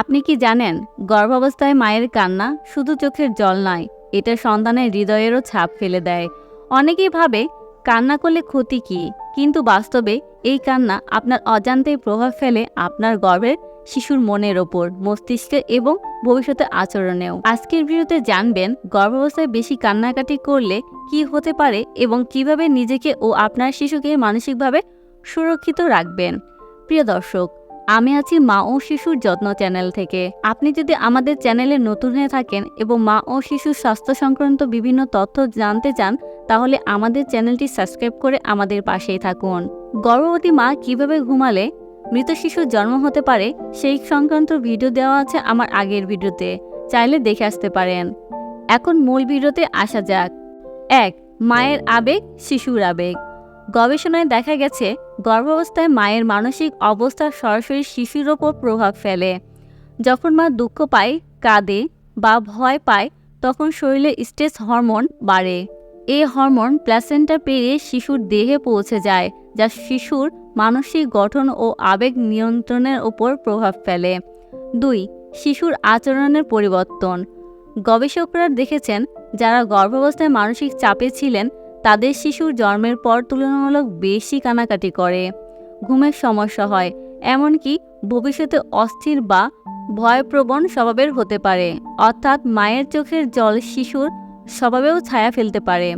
আপনি কি জানেন, গর্ভাবস্থায় মায়ের কান্না শুধু চোখের জল নয়, এটা সন্তানের হৃদয়েরও ছাপ ফেলে দেয়। অনেকেই ভাবে, কান্না করলে ক্ষতি কী? কিন্তু বাস্তবে এই কান্না আপনার অজান্তেই প্রভাব ফেলে আপনার গর্ভের শিশুর মনের ওপর, মস্তিষ্কে এবং ভবিষ্যতে আচরণেও। আজকের ভিডিওতে জানবেন, গর্ভাবস্থায় বেশি কান্নাকাটি করলে কি হতে পারে এবং কীভাবে নিজেকে ও আপনার শিশুকে মানসিকভাবে সুরক্ষিত রাখবেন। প্রিয় দর্শক আমি আছি মা ও শিশুর যত্ন চ্যানেল থেকে। আপনি যদি আমাদের চ্যানেলে নতুন হয়ে থাকেন এবং মা ও শিশুর স্বাস্থ্য সংক্রান্ত বিভিন্ন তথ্য জানতে চান, তাহলে আমাদের চ্যানেলটি সাবস্ক্রাইব করে আমাদের পাশেই থাকুন। গর্ভবতী মা কীভাবে ঘুমালে? মৃত শিশুর জন্ম হতে পারে, সেই সংক্রান্ত ভিডিও দেওয়া আছে আমার আগের ভিডিওতে। চাইলে দেখে আসতে পারেন। এখন মূল ভিডিওতে আসা যাক। এক, মায়ের আবেগ, শিশুর আবেগ। গবেষণায় দেখা গেছে, গর্ভাবস্থায় মায়ের মানসিক অবস্থা সরাসরি শিশুর ওপর প্রভাব ফেলে। যখন মা দুঃখ পায়, কাঁদে বা ভয় পায়, তখন শরীরে স্ট্রেস হরমোন বাড়ে। এই হরমোন প্ল্যাসেন্টা পেরিয়ে শিশুর দেহে পৌঁছে যায়, যা শিশুর মানসিক গঠন ও আবেগ নিয়ন্ত্রণের ওপর প্রভাব ফেলে। দুই, শিশুর আচরণের পরিবর্তন। গবেষকরা দেখেছেন, যারা গর্ভাবস্থায় মানসিক চাপে ছিলেন তাদের শিশুর জন্মের পর তুলনামূলক বেশি কানাকাটি করে। ঘুমের সমস্যা হয়, এমনকি ভবিষ্যতে অস্থির বা ভয়প্রবণ স্বভাবের হতে পারে। অর্থাৎ মায়ের চোখের জল শিশুর স্বভাবেও ছায়া ফেলতে পারে।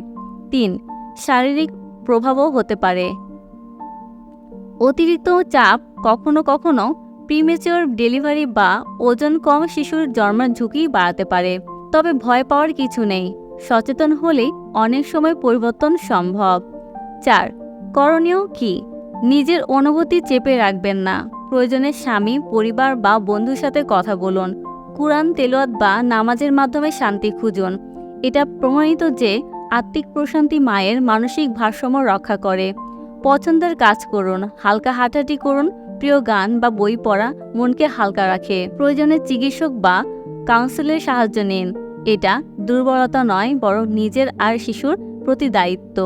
তিন, শারীরিক প্রভাবও হতে পারে। অতিরিক্ত চাপ কখনো কখনো প্রিমেচিওর ডেলিভারি বা ওজন কম শিশুর জন্মের ঝুঁকি বাড়াতে পারে। তবে ভয় পাওয়ার কিছু নেই। সচেতন হলেই অনেক সময় পরিবর্তন সম্ভব। চার, করণীয় কি? নিজের অনুভূতি চেপে রাখবেন না। প্রয়োজনে স্বামী, পরিবার বা বন্ধুর সাথে কথা বলুন। কুরআন তেলোয়াত বা নামাজের মাধ্যমে শান্তি খুঁজুন। এটা প্রমাণিত যে আত্মিক প্রশান্তি মায়ের মানসিক ভারসাম্য রক্ষা করে। পছন্দের কাজ করুন, হালকা হাঁটাহাঁটি করুন, প্রিয় গান বা বই পড়া মনকে হালকা রাখে। প্রয়োজনে চিকিৎসক বা কাউন্সিলের সাহায্য নিন। এটা দুর্বলতা নয়, বরং নিজের আর শিশুর প্রতি দায়িত্ব।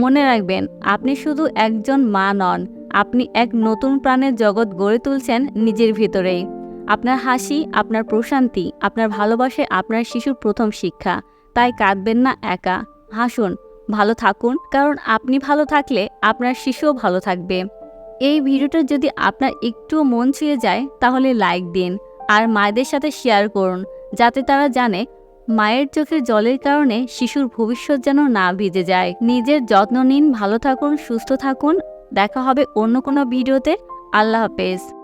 মনে রাখবেন, আপনি শুধু একজন মা নন, আপনি এক নতুন প্রাণের জগৎ গড়ে তুলছেন নিজের ভিতরেই আপনার হাসি, আপনার প্রশান্তি, আপনার ভালোবাসে আপনার শিশুর প্রথম শিক্ষা। তাই কাঁদবেন না একা। হাসুন, ভালো থাকুন, কারণ আপনি ভালো থাকলে আপনার শিশুও ভালো থাকবে। এই ভিডিওটা যদি আপনার একটুও মন ছুঁয়ে যায়, তাহলে লাইক দিন আর মায়েদের সাথে শেয়ার করুন, যাতে তারা জানে মায়ের চোখের জলের কারণে শিশুর ভবিষ্যৎ যেন না ভিজে যায়। নিজের যত্ন নিন, ভালো থাকুন, সুস্থ থাকুন। দেখা হবে অন্য কোনো ভিডিওতে। আল্লাহ হাফেজ।